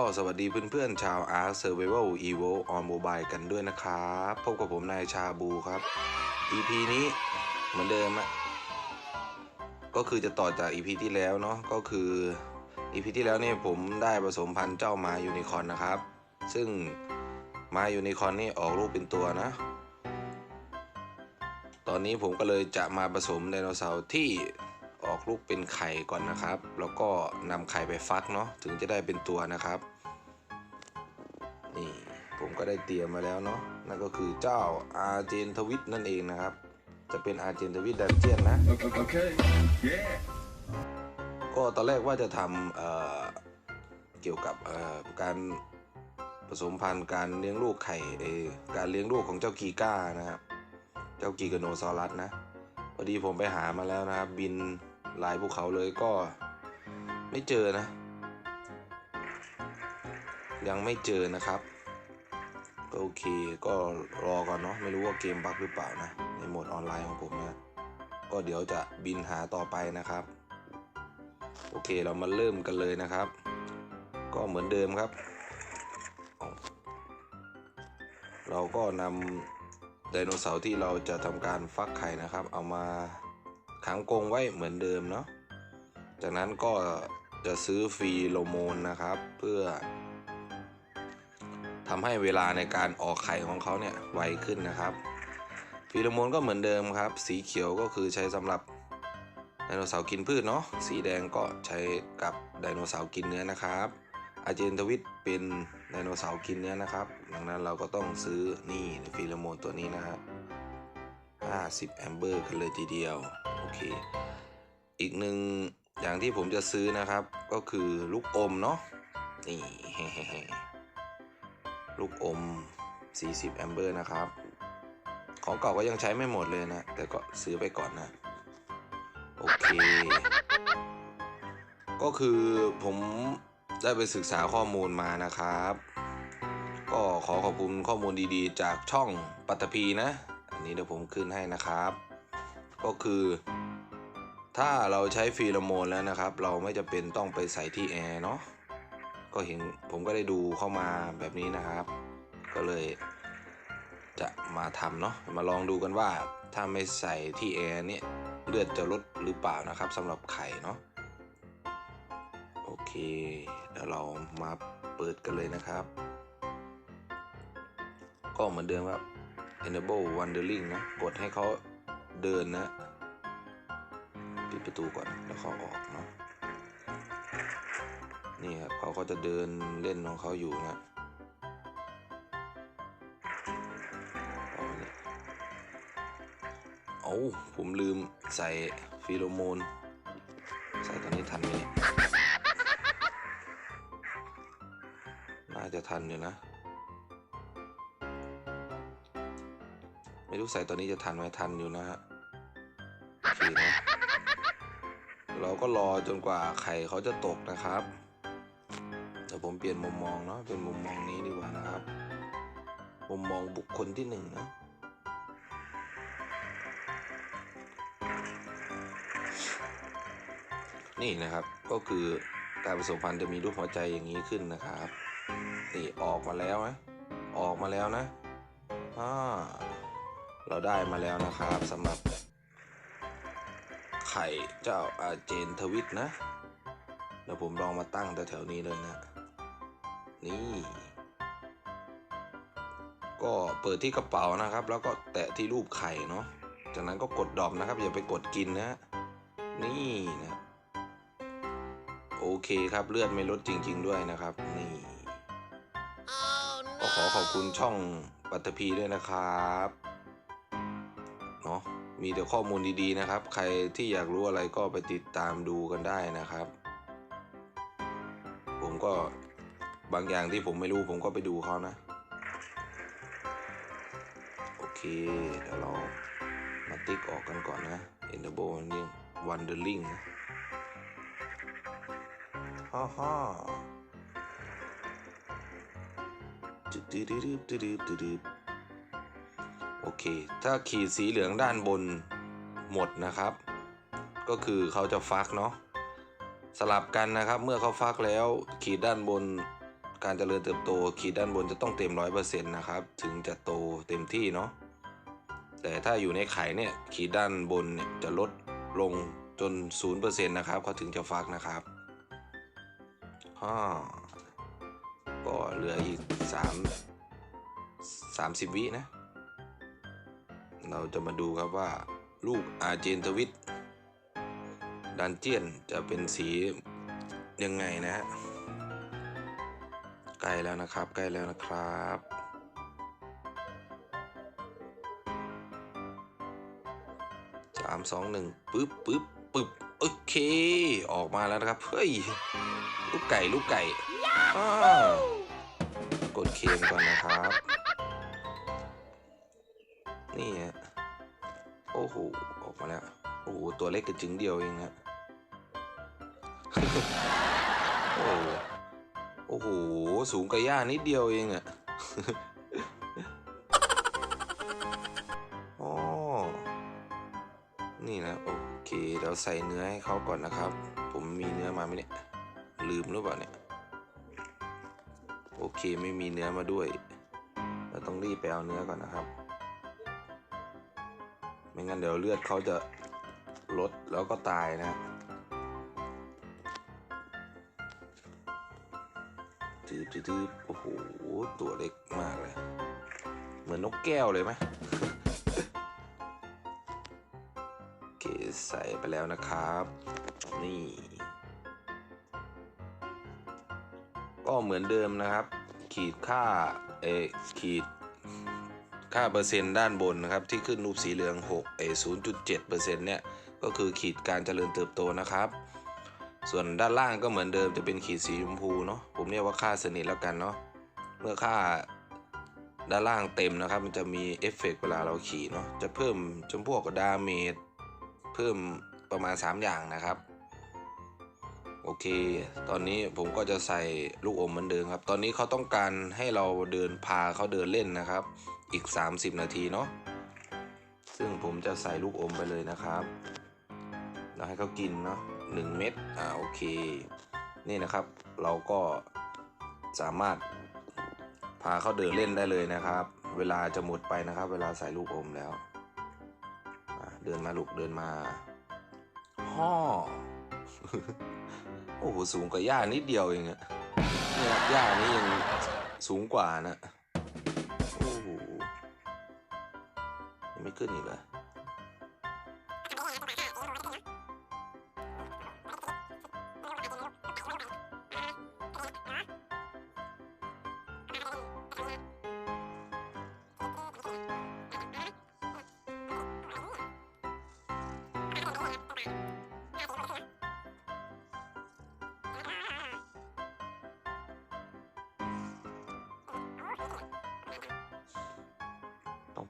ก็สวัสดีเพื่อนๆ ชาว Ark Survival Evo on Mobile กันด้วยนะครับ พบกับผมนายชาบูครับ EP นี้เหมือนเดิมอะก็คือจะต่อจาก EP ที่แล้วเนาะก็คือ EP ที่แล้วเนี่ยผมได้ผสมพันธุ์เจ้ามายูนิคอนนะครับ ซึ่งมายูนิคอนนี่ออกลูกเป็นตัวนะ ตอนนี้ผมก็เลยจะมาผสมไดโนเสาร์ที่ ออกลูกเป็นไข่ก่อนนะครับ แล้วก็นำไข่ไปฟักเนาะถึงจะได้เป็นตัวนะครับนี่ผมก็ได้เตรียมมาแล้วเนาะนั่นก็คือเจ้าอาร์เจนทวิตนั่นเองนะครับ จะเป็นอาร์เจนทวิตดันเจียนนะ Okay. Yeah. ก็ตอนแรกว่าจะทำเอ่อเกี่ยวกับเอ่อการผสมพันธุ์การเลี้ยงลูกไข่เออการเลี้ยงลูกของเจ้ากีก้านะครับ เจ้ากีกาโนซอรัสนะ พอดีผมไปหามาแล้วนะครับ บินลายภูเขาเลยก็ไม่เจอนะ ยังไม่เจอนะครับก็โอเคก็รอก่อนเนาะไม่รู้ว่าเกมบั๊กหรือเปล่านะ ในโหมดออนไลน์ของผมนะก็เดี๋ยวจะบินหาต่อไปนะครับ โอเคเรามาเริ่มกันเลยนะครับ ก็เหมือนเดิมครับเอาเราก็นำ ไดโนเสาร์ที่เราจะทำการฟักไข่นะครับ เอามาขังกรงไว้เหมือนเดิมเนาะจากนั้นก็จะซื้อฟีโรโมนนะครับ เพื่อทำให้เวลาในการออกไข่ของเขาเนี่ยไวขึ้นนะครับฟีโรโมนก็เหมือนเดิมครับ สีเขียวก็คือใช้สำหรับไดโนเสาร์กินพืชเนาะสีแดงก็ใช้กับไดโนเสาร์กินเนื้อนะครับ อาเจนทวิตเป็น ไดโนเสาร์กินเนื้อนะครับ ดังนั้นเราก็ต้องซื้อนี่ฟีโรโมนตัวนี้นะฮะ50แอมเบอร์กันเลยทีเดียว โอเค อีกหนึ่งอย่างที่ผมจะซื้อนะครับ ก็คือลูกอมเนาะนี่ลูกอม 40แอมเบอร์นะครับ ของเก่าก็ยังใช้ไม่หมดเลยนะ แต่ก็ซื้อไปก่อนนะ โอเค ก็คือผม ได้ไปศึกษาข้อมูลมานะครับ ก็ขอขอบคุณข้อมูลดีๆ จากช่องปัตตภีนะ อันนี้เดี๋ยวผมขึ้นให้นะครับ ก็คือ ถ้าเราใช้ฟีโรโมนแล้วนะครับ เราไม่จะเป็นต้องไปใส่ที่แอร์เนาะก็เห็นผมก็ได้ดูเข้ามาแบบนี้นะครับ ก็เลยจะมาทำเนาะมาลองดูกันว่าถ้าไม่ใส่ที่แอร์เนี่ยเลือดจะลดหรือเปล่านะครับสำหรับไข่เนาะโอเค ดี๋ยวเรามาเปิดกันเลยนะครับ ก็เหมือนเดิมครับ enable wandering นะ กดให้เขาเดินนะ ปิดประตูก่อนแล้วเขาออกเนาะนี่ครับเขาก็จะเดินเล่นของเขาอยู่นะเอาผมลืมใส่ฟีโรโมน ใส่ตอนนี้ทันไหม จะทันอยู่นะ ไม่รู้ใส่ตอนนี้จะทันไหมทันอยู่นะฮะโอเคนะ เราก็รอจนกว่าไข่เขาจะตกนะครับเดี๋ยวผมเปลี่ยนมุมมองเนาะเป็นมุมมองนี้ดีกว่านะครับ มุมมองบุคคลที่หนึ่งนะนี่นะครับก็คือการผสมพันธุ์จะมีรูปหัวใจอย่างนี้ขึ้นนะครับ นี่ออกมาแล้วนะออกมาแล้วนะอ่าเราได้มาแล้วนะครับสำหรับ ไข่เจ้าอาเจนทวิตนะเดี๋ยวผมลองมาตั้งแถวๆนี้เลยนะ นี่ ก็เปิดที่กระเป๋านะครับ แล้วก็แตะที่รูปไข่เนาะจากนั้นก็กดดอปนะครับ อย่าไปกดกินนะนี่นะโอเคครับเลือดไม่ลดจริง ๆ ด้วยนะครับ นี่ ขอขอบคุณช่องปัตตภีด้วยนะครับเนาะมีแต่ข้อมูลดีๆนะครับ ใครที่อยากรู้อะไรก็ไปติดตามดูกันได้นะครับ ผมก็บางอย่างที่ผมไม่รู้ผมก็ไปดูเขานะ โอเค เดี๋ยวเรามาติ๊กออกกันก่อนนะ e n a b l e นี่ wandering นะฮ่าฮ่า โอเค ถ้าขีดสีเหลืองด้านบนหมดนะครับ ก็คือเขาจะฟักเนาะสลับกันนะครับ เมื่อเขาฟักแล้ว ขีดด้านบนการเจริญเติบโต ขีดด้านบนจะต้องเต็มร้อยเปอร์เซ็นต์นะครับ ถึงจะโตเต็มที่เนาะแต่ถ้าอยู่ในไข่เนี่ย ขีดด้านบนเนี่ยจะลดลงจนศูนย์เปอร์เซ็นต์นะครับเขาถึงจะฟักนะครับฮ่า ก็เหลืออีกสามสามสิบวินะ เราจะมาดูครับว่าลูกอาเจนทวิตดันเจียนจะเป็นสียังไงนะฮะใกล้แล้วนะครับใกล้แล้วนะครับสามสองหนึ่งปึ๊บปึ๊บปึ๊บโอเค ออกมาแล้วนะครับ เฮ้ย ลูกไก่ ลูกไก่อ้า กดเคมก่อนนะครับ นี่ฮะโอ้โห ออกมาแล้ว โอ้โห ตัวเล็กกระจึงเดียวเองฮะโอ้โหโอ้โห สูงกว่าย่านิดเดียวเองอะอ๋อ นี่นะ โอเคเดี๋ยวใส่เนื้อให้เขาก่อนนะครับ ผมมีเนื้อมาไหมเนี่ย ลืมหรือเปล่าเนี่ย เคไม่มีเนื้อมาด้วย เราต้องรีบไปเอาเนื้อก่อนนะครับ ไม่งั้นเดี๋ยวเลือดเขาจะลดแล้วก็ตายนะตืบตืบโอ้โห ตัวเล็กมากเลย เหมือนนกแก้วเลยไหมโอเคใส่ไปแล้วนะครับ นี่ ก็เหมือนเดิมนะครับ ขีดค่าเอขีดค่าเปอร์เซ็นต์ด้านบนนะครับ ที่ขึ้นรูปสีเหลือง6เอ0.7เปอร์เซ็นต์เนี่ย ก็คือขีดการเจริญเติบโตนะครับ ส่วนด้านล่างก็เหมือนเดิมจะเป็นขีดสีชมพูเนาะผมเรียกว่าค่าสนิทแล้วกันเนาะเมื่อค่าด้านล่างเต็มนะครับ มันจะมีเอฟเฟกต์เวลาเราขี่เนาะจะเพิ่มจำพวกดาเมจเพิ่มประมาณ 3 อย่างนะครับ โอเค ตอนนี้ผมก็จะใส่ลูกอมเหมือนเดิมครับ ตอนนี้เขาต้องการให้เราเดินพาเขาเดินเล่นนะครับ อีก 30 นาทีเนาะซึ่งผมจะใส่ลูกอมไปเลยนะครับแล้วให้เขากินเนาะหนึ่งเม็ดอ่าโอเค นี่นะครับ เราก็สามารถพาเขาเดินเล่นได้เลยนะครับ เวลาจะหมดไปนะครับ เวลาใส่ลูกอมแล้วเดินมาลูกเดินมาฮ่อ โอ้โหสูงกว่าย่านิดเดียวเองอะเนี่ยย่านี่ยังสูงกว่านะ โอ้โหยังไม่ขึ้นอีกเหรอ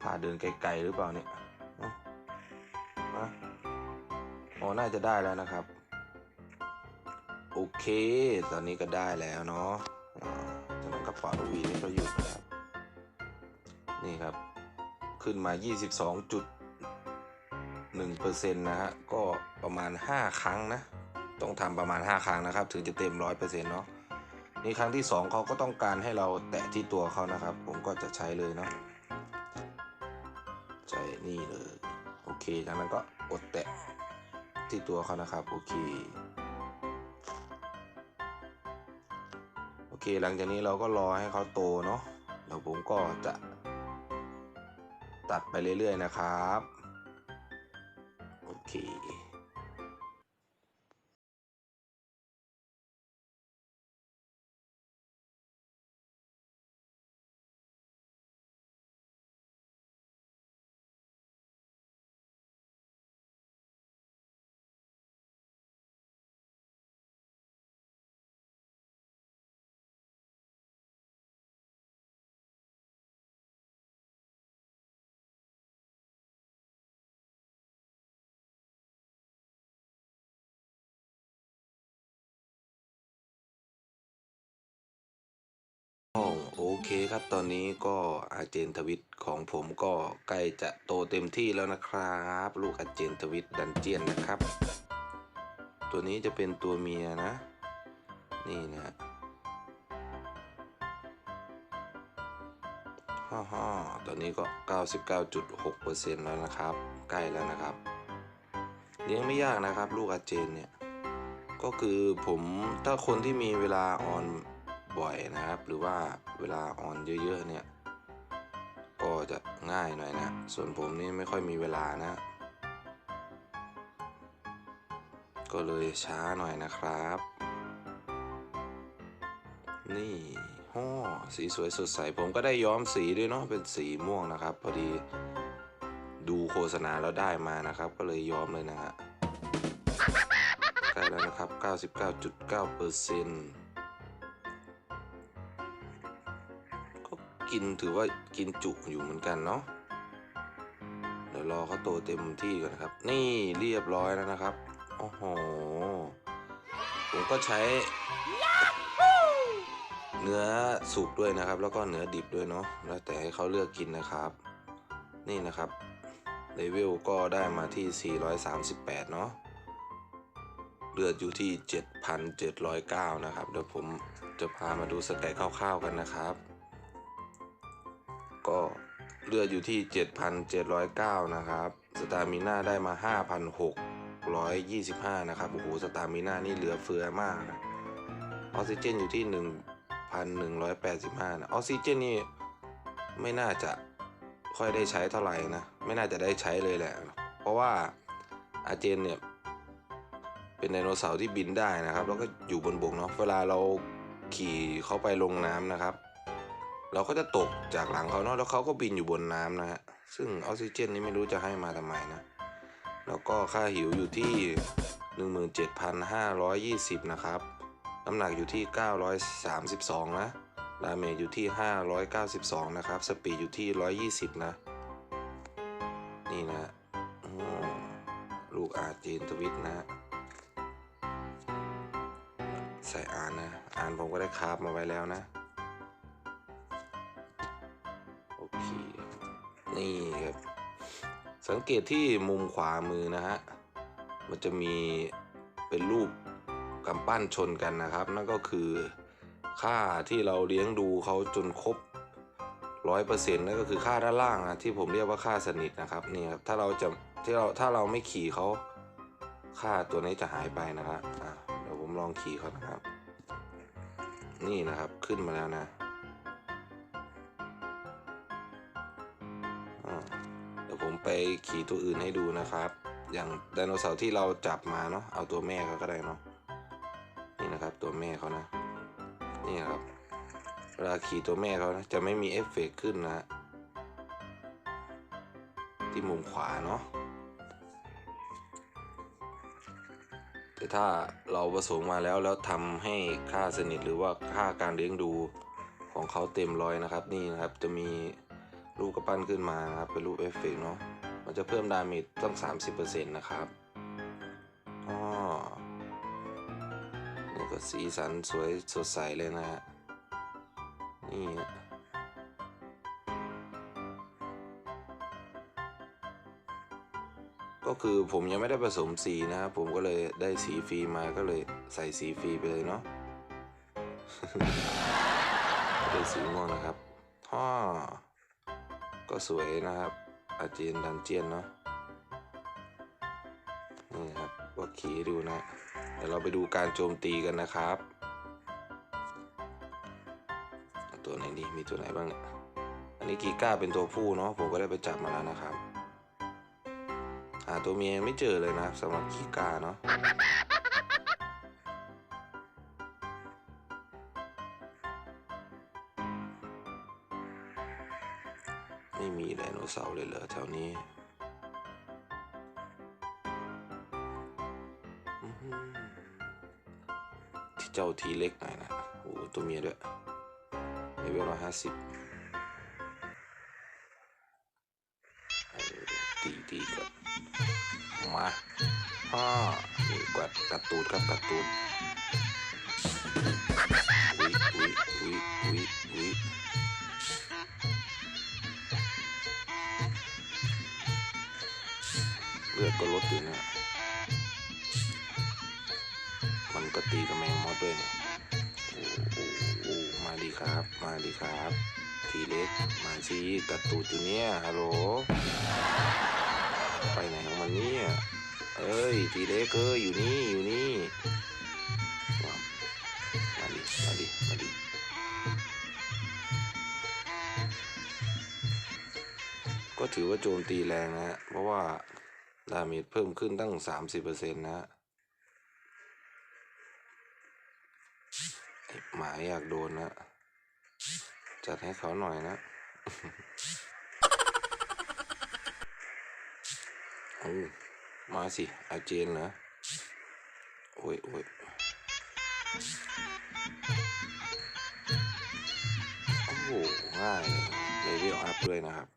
ต้าเดินไกลๆหรือเปล่าเนี่ยฮะฮะอ๋อน่าจะได้แล้วนะครับ โอเค ตอนนี้ก็ได้แล้วเนาะจากนั้นก็ปล่อยลูวีให้เขาหยุดนะครับ นี่ครับ ขึ้นมา 22.1%นะฮะ ก็ประมาณ 5 ครั้งนะ ต้องทำประมาณ 5 ครั้งนะครับ ถึงจะเต็ม 100%เนาะนี่ครั้งที่ 2เขาก็ต้องการให้เราแตะที่ตัวเขานะครับ ผมก็จะใช้เลยเนาะ นี่เลย โอเค จากนั้นก็กดแตะที่ตัวเขานะครับ โอเค โอเค หลังจากนี้เราก็รอให้เขาโตเนาะ เดี๋ยวผมก็จะ ตัดไปเรื่อยๆนะครับ โอเค เคครับตอนนี้ก็อาเจนทวิตของผมก็ใกล้จะโตเต็มที่แล้วนะครับ ลูกอาเจนทวิตดันเจียนนะครับ ตัวนี้จะเป็นตัวเมียนะ นี่นะฮ่าฮ่าตอนนี้ก็ 99.6%แล้วนะครับ ใกล้แล้วนะครับ เลี้ยงไม่ยากนะครับ ลูกอาเจนเนี่ย ก็คือผมถ้าคนที่มีเวลาออน บ่อยนะครับ หรือว่าเวลาออนเยอะๆเนี่ย ก็จะง่ายหน่อยนะ ส่วนผมนี่ไม่ค่อยมีเวลานะ ก็เลยช้าหน่อยนะครับ นี่ฮ่อสีสวยสดใส ผมก็ได้ย้อมสีด้วยเนาะเป็นสีม่วงนะครับ พอดีดูโฆษณาแล้วได้มานะครับ ก็เลยย้อมเลยนะฮะใกล้แล้วนะครับ 99.9เปอร์เซ็นต์ กินถือว่ากินจุอยู่เหมือนกันเนาะเดี๋ยวรอเขาโตเต็มที่ก่อนครับ นี่เรียบร้อยแล้วนะครับโอ้โหผมก็ใช้เนื้อสุกด้วยนะครับ แล้วก็เนื้อดิบด้วยเนาะแล้วแต่ให้เขาเลือกกินนะครับ นี่นะครับเลเวลก็ได้มาที่ 438 เนาะเลือดอยู่ที่ 7,709 นะครับ เดี๋ยวผมจะพามาดูสแตทคร่าวๆกันนะครับ ก็เลือดอยู่ที่ 7,709 นะครับสตามิน่าได้มา 5,625 นะครับโอ้โหสตามิน่านี่เหลือเฟือมากนะออกซิเจนอยู่ที่ 1,185 นะออกซิเจนนี่ไม่น่าจะค่อยได้ใช้เท่าไหร่นะ ไม่น่าจะได้ใช้เลยแหละ เพราะว่าอาเจนเนี่ยเป็นไดโนเสาร์ที่บินได้นะครับ แล้วก็อยู่บนบกเนาะเวลาเราขี่เขาไปลงน้ำนะครับ เราก็จะตกจากหลังเขาเนาะแล้วเขาก็บินอยู่บนน้ำนะฮะซึ่งออกซิเจนนี่ไม่รู้จะให้มาทำไมนะ แล้วก็ค่าหิวอยู่ที่ 17,520 นะครับ น้ำหนักอยู่ที่ 932 นะดาเมจอยู่ที่ 592 นะครับ สปีดอยู่ที่ 120 นะ นี่นะลูกอาร์จีนทวิตนะ ใส่อ่านนะ อ่านผมก็ได้คาบมาไว้แล้วนะ นี่ครับสังเกตที่มุมขวามือนะฮะมันจะมีเป็นรูปกำปั้นชนกันนะครับ นั่นก็คือค่าที่เราเลี้ยงดูเขาจนครบร้อยเปอร์เซ็นต์นั่นก็คือค่าด้านล่างนะที่ผมเรียกว่าค่าสนิทนะครับนี่ครับถ้าเราจะที่เราถ้าเราไม่ขี่เขาค่าตัวนี้จะหายไปนะครับเดี๋ยวผมลองขี่เขานะครับ นี่นะครับขึ้นมาแล้วนะ ขี่ตัวอื่นให้ดูนะครับ อย่างไดโนเสาร์ที่เราจับมาเนาะเอาตัวแม่เขาก็ได้เนาะนี่นะครับตัวแม่เขานะ นี่นครับเวลาขี่ตัวแม่เขานะจะไม่มีเอฟเฟกขึ้นนะที่มุมขวาเนาะแต่ถ้าเราผสมมาแล้วแล้วทำให้ค่าสนิทหรือว่าค่าการเลี้ยงดูของเขาเต็มร้อยนะครับ นี่นะครับจะมีรูปกระปั้นขึ้นมานะครับเป็นรูปเอฟเฟกเนาะ มันจะเพิ่มดาเมจตั้ง 30%นะครับอ๋อนี่ก็สีสันสวยสดใสเลยนะฮะ นี่ก็คือผมยังไม่ได้ผสมสีนะครับ ผมก็เลยได้สีฟรีมาก็เลยใส่สีฟรีไปเลยเนาะได้สีม่วงนะครับฮ่อก็สวยนะครับ อาเจียนดันเจียนเนาะนี่ครับก็ขี่ดูนะ เดี๋ยวเราไปดูการโจมตีกันนะครับ ตัวไหนดีมีตัวไหนบ้างเนี่ยอันนี้กีก้าเป็นตัวผู้เนาะผมก็ได้ไปจับมาแล้วนะครับหาตัวเมียไม่เจอเลยนะสำหรับกีก้าเนาะ เลยเหรอแถวนี้ที่เจ้าทีเล็กหน่อยนะโอ้ตัวเมียด้วยเลเวลร้อยห้าสิบตีตีก่อนมาฮ่านี่กัดกัดตูดครับกัดตูด ก็ลดอยู่นะ มันก็ตีกับแมงมอสด้วยเนี่ยโอ้โหมาดีครับ มาดีครับ ทีเล็ก มาสิกัดตูดอยู่เนี่ยฮัลโหล ไปไหนของมันเนี่ย เอ้ย ทีเล็กเอ้ยอยู่นี่ อยู่นี่มาดิ มาดิ มาดิก็ถือว่าโจมตีแรงนะฮะเพราะว่า ดาเมจเพิ่มขึ้นตั้ง 30%นะฮะหมายอยากโดนนะจัดให้เขาหน่อยนะโอ้มาสิ อาเจนเหรอ โอ้ยโอ้ยโอ้โหง่ายเลยเลเวลอัพด้วยนะครับ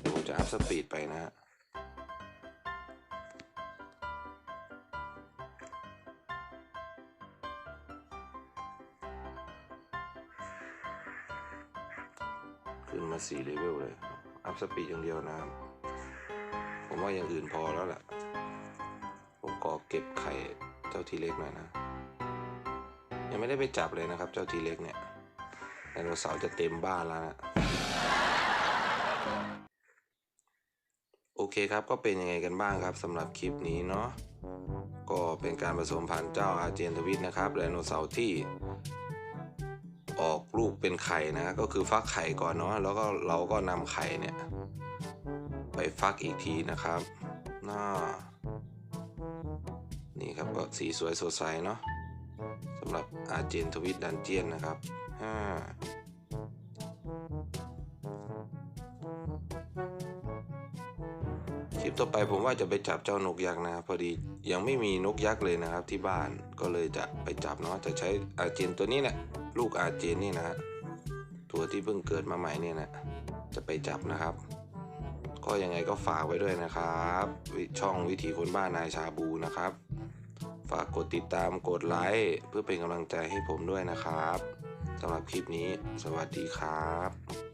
เดี๋ยวผมจะอัพสปีดไปนะฮะ สี่เลเวลเลยอัพสปีดอย่างเดียวนะ ผมว่าอย่างอื่นพอแล้วแหละผมขอเก็บไข่เจ้าทีเล็กหน่อยนะ ยังไม่ได้ไปจับเลยนะครับ เจ้าทีเล็กเนี่ยไดโนเสาร์จะเต็มบ้านแล้วนะโอเคครับก็เป็นยังไงกันบ้างครับสำหรับคลิปนี้เนาะก็เป็นการผสมพันธุ์เจ้าอาเจนทวิทนะครับไดโนเสาร์ที่ ออกลูกเป็นไข่นะ ก็คือฟักไข่ก่อนเนาะแล้วก็เราก็นำไข่เนี่ย ไปฟักอีกทีนะครับน่านี่ครับก็สีสวยสดใสเนาะสำหรับอาเจนทวิตดันเจียนนะครับห้าคลิปต่อไปผมว่าจะไปจับเจ้านกยักษ์นะครับพอดียังไม่มีนกยักษ์เลยนะครับที่บ้านก็เลยจะไปจับเนาะจะใช้อาเจนตัวนี้แหละ ลูกอาเจนนี่นะฮะตัวที่เพิ่งเกิดมาใหม่เนี่ยนะจะไปจับนะครับ ก็ยังไงก็ฝากไว้ด้วยนะครับ ช่องวิถีคนบ้านนายชาบูนะครับ ฝากกดติดตามกดไลค์เพื่อเป็นกำลังใจให้ผมด้วยนะครับสำหรับคลิปนี้ สวัสดีครับ